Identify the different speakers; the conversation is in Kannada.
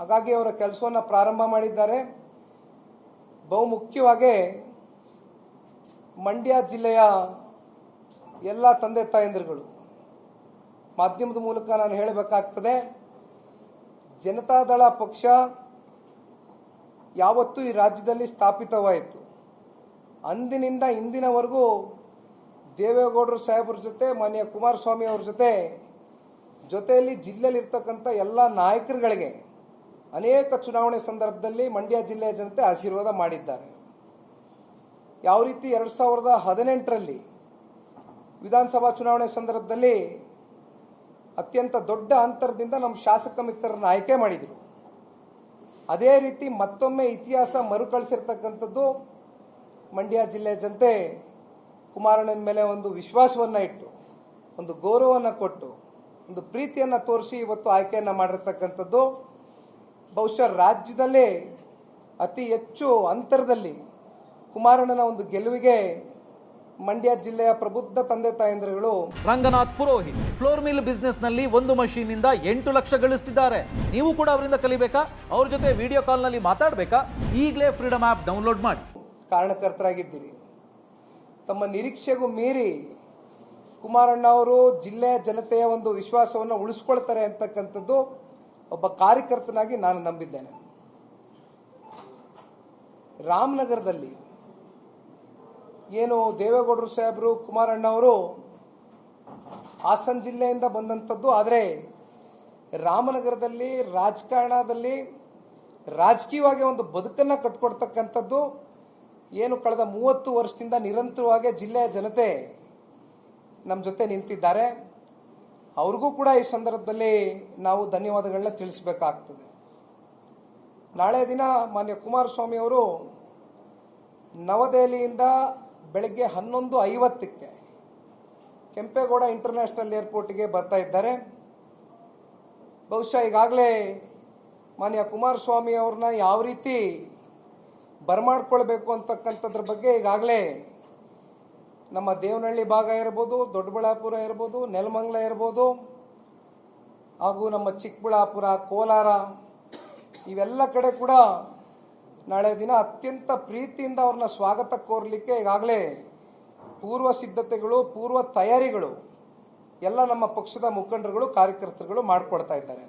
Speaker 1: ಹಾಗಾಗಿ ಅವರ ಕೆಲಸವನ್ನು ಪ್ರಾರಂಭ ಮಾಡಿದ್ದಾರೆ. ಬಹುಮುಖ್ಯವಾಗಿ ಮಂಡ್ಯ ಜಿಲ್ಲೆಯ ಎಲ್ಲ ತಂದೆ ತಾಯಂದಿರುಗಳು. ಮಾಧ್ಯಮದ ಮೂಲಕ ನಾನು ಹೇಳಬೇಕಾಗ್ತದೆ ಜನತಾದಳ ಪಕ್ಷ ಯಾವತ್ತೂ ಈ ರಾಜ್ಯದಲ್ಲಿ ಸ್ಥಾಪಿತವಾಯಿತು. ಅಂದಿನಿಂದ ಇಂದಿನವರೆಗೂ ದೇವೇಗೌಡರು ಸಾಹೇಬ್ರ ಜೊತೆ, ಮಾನ್ಯ ಕುಮಾರಸ್ವಾಮಿ ಅವ್ರ ಜೊತೆ, ಜೊತೆಯಲ್ಲಿ ಜಿಲ್ಲೆಯಲ್ಲಿ ಇರ್ತಕ್ಕಂಥ ಎಲ್ಲ ನಾಯಕರುಗಳಿಗೆ ಅನೇಕ ಚುನಾವಣೆ ಸಂದರ್ಭದಲ್ಲಿ ಮಂಡ್ಯ ಜಿಲ್ಲೆಯ ಜನತೆ ಆಶೀರ್ವಾದ ಮಾಡಿದ್ದಾರೆ. ಯಾವ ರೀತಿ ಎರಡು ಸಾವಿರದ ಹದಿನೆಂಟರಲ್ಲಿ ವಿಧಾನಸಭಾ ಚುನಾವಣೆ ಸಂದರ್ಭದಲ್ಲಿ ಅತ್ಯಂತ ದೊಡ್ಡ ಅಂತರದಿಂದ ನಮ್ಮ ಶಾಸಕ ಮಿತ್ರರನ್ನು ಆಯ್ಕೆ ಮಾಡಿದರು. ಅದೇ ರೀತಿ ಮತ್ತೊಮ್ಮೆ ಇತಿಹಾಸ ಮರುಕಳಿಸಿರ್ತಕ್ಕಂಥದ್ದು ಮಂಡ್ಯ ಜಿಲ್ಲೆಯ ಜನತೆ ಕುಮಾರಣ್ಣನ ಮೇಲೆ ಒಂದು ವಿಶ್ವಾಸವನ್ನ ಇಟ್ಟು, ಒಂದು ಗೌರವವನ್ನು ಕೊಟ್ಟು, ಒಂದು ಪ್ರೀತಿಯನ್ನು ತೋರಿಸಿ ಇವತ್ತು ಆಯ್ಕೆಯನ್ನು ಮಾಡಿರ್ತಕ್ಕಂಥದ್ದು ಬಹುಶಃ ರಾಜ್ಯದಲ್ಲೇ ಅತಿ ಹೆಚ್ಚು ಅಂತರದಲ್ಲಿ ಕುಮಾರಣ್ಣನ ಒಂದು ಗೆಲುವಿಗೆ ಮಂಡ್ಯ ಜಿಲ್ಲೆಯ ಪ್ರಬುದ್ಧ ತಂದೆ ತಾಯಂದ್ರಗಳು
Speaker 2: ರಂಗನಾಥ್ ಪುರೋಹಿತ್ ಫ್ಲೋರ್ ಮಿಲ್ ಬಿಸ್ನೆಸ್ನಲ್ಲಿ ಒಂದು ಮಷೀನ್ ಇಂದ ಎಂಟು ಲಕ್ಷ ಗಳಿಸ್ತಿದ್ದಾರೆ. ನೀವು ಕೂಡ ಅವರಿಂದ ಕಲಿಬೇಕಾ? ಅವ್ರ ಜೊತೆ ವಿಡಿಯೋ ಕಾಲ್ನಲ್ಲಿ ಮಾತಾಡಬೇಕಾ? ಈಗಲೇ ಫ್ರೀಡಮ್ ಆಪ್ ಡೌನ್ಲೋಡ್ ಮಾಡಿ.
Speaker 1: ಕಾರಣಕರ್ತರಾಗಿದ್ದೀರಿ. ತಮ್ಮ ನಿರೀಕ್ಷೆಗೂ ಮೀರಿ ಕುಮಾರಣ್ಣ ಅವರು ಜಿಲ್ಲೆಯ ಜನತೆಯ ಒಂದು ವಿಶ್ವಾಸವನ್ನು ಉಳಿಸ್ಕೊಳ್ತಾರೆ ಅಂತಕ್ಕಂಥದ್ದು ಒಬ್ಬ ಕಾರ್ಯಕರ್ತನಾಗಿ ನಾನು ನಂಬಿದ್ದೇನೆ. ರಾಮನಗರದಲ್ಲಿ ಏನು ದೇವೇಗೌಡರು ಸಾಹೇಬರು, ಕುಮಾರಣ್ಣ ಅವರು ಹಾಸನ ಜಿಲ್ಲೆಯಿಂದ ಬಂದಂಥದ್ದು. ಆದರೆ ರಾಮನಗರದಲ್ಲಿ, ರಾಜಕಾರಣದಲ್ಲಿ ರಾಜಕೀಯವಾಗಿ ಒಂದು ಬದುಕನ್ನು ಕಟ್ಕೊಡ್ತಕ್ಕಂಥದ್ದು ಏನು ಕಳೆದ ಮೂವತ್ತು ವರ್ಷದಿಂದ ನಿರಂತರವಾಗಿ ಜಿಲ್ಲೆಯ ಜನತೆ ನಮ್ಮ ಜೊತೆ ನಿಂತಿದ್ದಾರೆ. ಅವ್ರಿಗೂ ಕೂಡ ಈ ಸಂದರ್ಭದಲ್ಲಿ ನಾವು ಧನ್ಯವಾದಗಳನ್ನ ತಿಳಿಸಬೇಕಾಗ್ತದೆ. ನಾಳೆ ದಿನ ಮಾನ್ಯ ಕುಮಾರಸ್ವಾಮಿ ಅವರು ನವದೆಹಲಿಯಿಂದ ಬೆಳಗ್ಗೆ ಹನ್ನೊಂದು ಐವತ್ತಕ್ಕೆ ಕೆಂಪೇಗೌಡ ಇಂಟರ್ನ್ಯಾಷನಲ್ ಏರ್ಪೋರ್ಟ್ಗೆ ಬರ್ತಾ ಇದ್ದಾರೆ. ಬಹುಶಃ ಈಗಾಗಲೇ ಮಾನ್ಯ ಕುಮಾರಸ್ವಾಮಿ ಅವ್ರನ್ನ ಯಾವ ರೀತಿ ಬರಮಾಡ್ಕೊಳ್ಬೇಕು ಅಂತಕ್ಕಂಥದ್ರ ಬಗ್ಗೆ ಈಗಾಗಲೇ ನಮ್ಮ ದೇವನಹಳ್ಳಿ ಭಾಗ ಇರ್ಬೋದು, ದೊಡ್ಡಬಳ್ಳಾಪುರ ಇರ್ಬೋದು, ನೆಲಮಂಗಲ ಇರ್ಬೋದು, ಹಾಗೂ ನಮ್ಮ ಚಿಕ್ಕಬಳ್ಳಾಪುರ, ಕೋಲಾರ, ಇವೆಲ್ಲ ಕಡೆ ಕೂಡ ನಾಳೆ ದಿನ ಅತ್ಯಂತ ಪ್ರೀತಿಯಿಂದ ಅವ್ರನ್ನ ಸ್ವಾಗತ ಕೋರಲಿಕ್ಕೆ ಈಗಾಗಲೇ ಪೂರ್ವ ಸಿದ್ಧತೆಗಳು, ಪೂರ್ವ ತಯಾರಿಗಳು, ಎಲ್ಲ ನಮ್ಮ ಪಕ್ಷದ ಮುಖಂಡರುಗಳು, ಕಾರ್ಯಕರ್ತರುಗಳು ಮಾಡಿಕೊಡ್ತಾ ಇದ್ದಾರೆ.